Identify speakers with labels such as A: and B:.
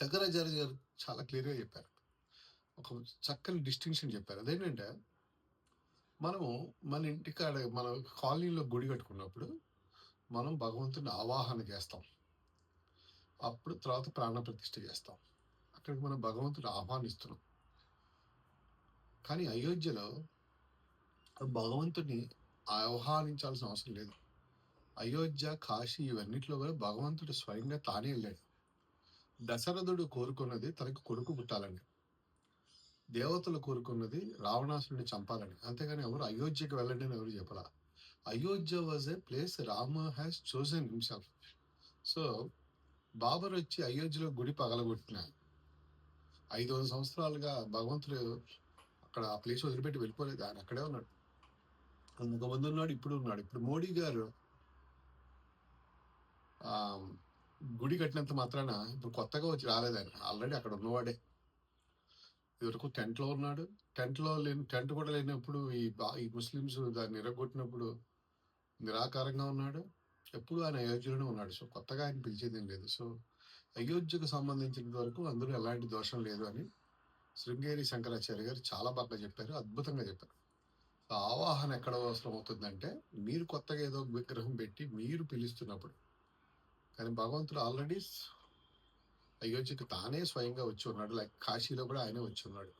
A: శంకరాచార్య గారు చాలా క్లియర్గా చెప్పారు. ఒక చక్కని డిస్టింక్షన్ చెప్పారు. అదేంటంటే మనము మన ఇంటికాడ మన కాలనీలో గుడి కట్టుకున్నప్పుడు మనం భగవంతుని ఆవాహన చేస్తాం. అప్పుడు తర్వాత ప్రాణ ప్రతిష్ఠ చేస్తాం. అక్కడికి మనం భగవంతుని ఆహ్వానిస్తున్నాం. కానీ అయోధ్యలో భగవంతుని ఆహ్వానించాల్సిన అవసరం లేదు. అయోధ్య కాశీ ఇవన్నిట్లో కూడా భగవంతుడు స్వయంగా తానే వెళ్ళాడు. దశరథుడు కోరుకున్నది తనకు కొడుకు పుట్టాలని దేవతలు కోరుకున్నది రావణాసురుని చంపాలని అంతేగాని ఎవరు అయోధ్యకి వెళ్ళండి అని ఎవరు చెప్పరా Ayodhya was a place Rama has chosen himself so Babar వచ్చి అయోధ్యలో గుడి పగలగొట్టిన. ఐదు వందల సంవత్సరాలుగా భగవంతుడు అక్కడ ఆ ప్లేస్ వదిలిపెట్టి వెళ్ళిపోలేదు. ఆయన అక్కడే ఉన్నాడు. ముందు ఉన్నాడు ఇప్పుడు ఉన్నాడు. ఇప్పుడు మోడీ గారు ఆ గుడి కట్టినంత మాత్రాన ఇప్పుడు కొత్తగా వచ్చి రాలేదు ఆయన. ఆల్రెడీ అక్కడ ఉన్నవాడే. ఇదివరకు టెంట్లో ఉన్నాడు. టెంట్లో లేని టెంట్ కూడా లేనప్పుడు ఈ బా- ఈ ముస్లిమ్స్ దాన్ని ఎరగొట్టినప్పుడు నిరాకారంగా ఉన్నాడు. ఎప్పుడు ఆయన అయోధ్యలోనే ఉన్నాడు. సో కొత్తగా ఆయన పిలిచేది లేదు. సో అయోధ్యకు సంబంధించినంత వరకు అందులో ఎలాంటి దోషం లేదు అని శృంగేరి శంకరాచార్య గారు చాలా బాగా చెప్పారు. అద్భుతంగా చెప్పారు. ఆవాహన ఎక్కడ అవసరం అవుతుందంటే మీరు కొత్తగా ఏదో ఒక విగ్రహం పెట్టి మీరు పిలుస్తున్నప్పుడు కానీ భగవంతుడు ఆల్రెడీ అయోధ్యకు తానే స్వయంగా వచ్చి ఉన్నాడు. లైక్ కాశీలో కూడా ఆయనే వచ్చి ఉన్నాడు.